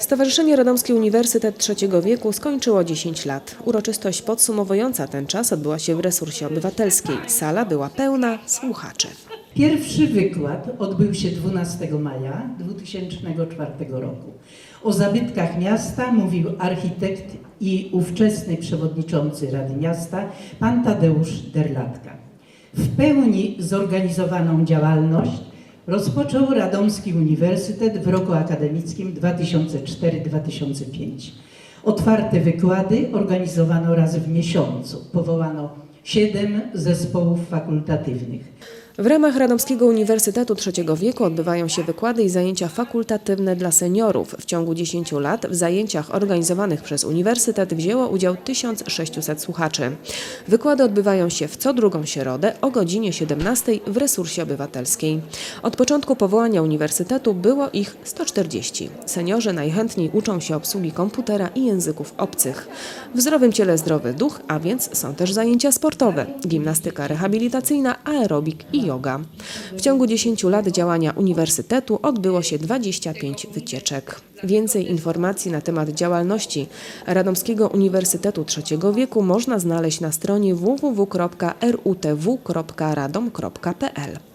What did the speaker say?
Stowarzyszenie Radomski Uniwersytet Trzeciego Wieku skończyło 10 lat. Uroczystość podsumowująca ten czas odbyła się w resursie obywatelskiej. Sala była pełna słuchaczy. Pierwszy wykład odbył się 12 maja 2004 roku. O zabytkach miasta mówił architekt i ówczesny przewodniczący Rady Miasta, pan Tadeusz Derlatka. W pełni zorganizowaną działalność rozpoczął Radomski Uniwersytet w roku akademickim 2004-2005. Otwarte wykłady organizowano raz w miesiącu. Powołano siedem zespołów fakultatywnych. W ramach Radomskiego Uniwersytetu Trzeciego Wieku odbywają się wykłady i zajęcia fakultatywne dla seniorów. W ciągu 10 lat w zajęciach organizowanych przez Uniwersytet wzięło udział 1600 słuchaczy. Wykłady odbywają się w co drugą środę o godzinie 17 w resursie obywatelskiej. Od początku powołania Uniwersytetu było ich 140. Seniorzy najchętniej uczą się obsługi komputera i języków obcych. W zdrowym ciele zdrowy duch, a więc są też zajęcia sportowe, gimnastyka rehabilitacyjna, aerobik i yoga. W ciągu 10 lat działania Uniwersytetu odbyło się 25 wycieczek. Więcej informacji na temat działalności Radomskiego Uniwersytetu Trzeciego Wieku można znaleźć na stronie www.rutw.radom.pl.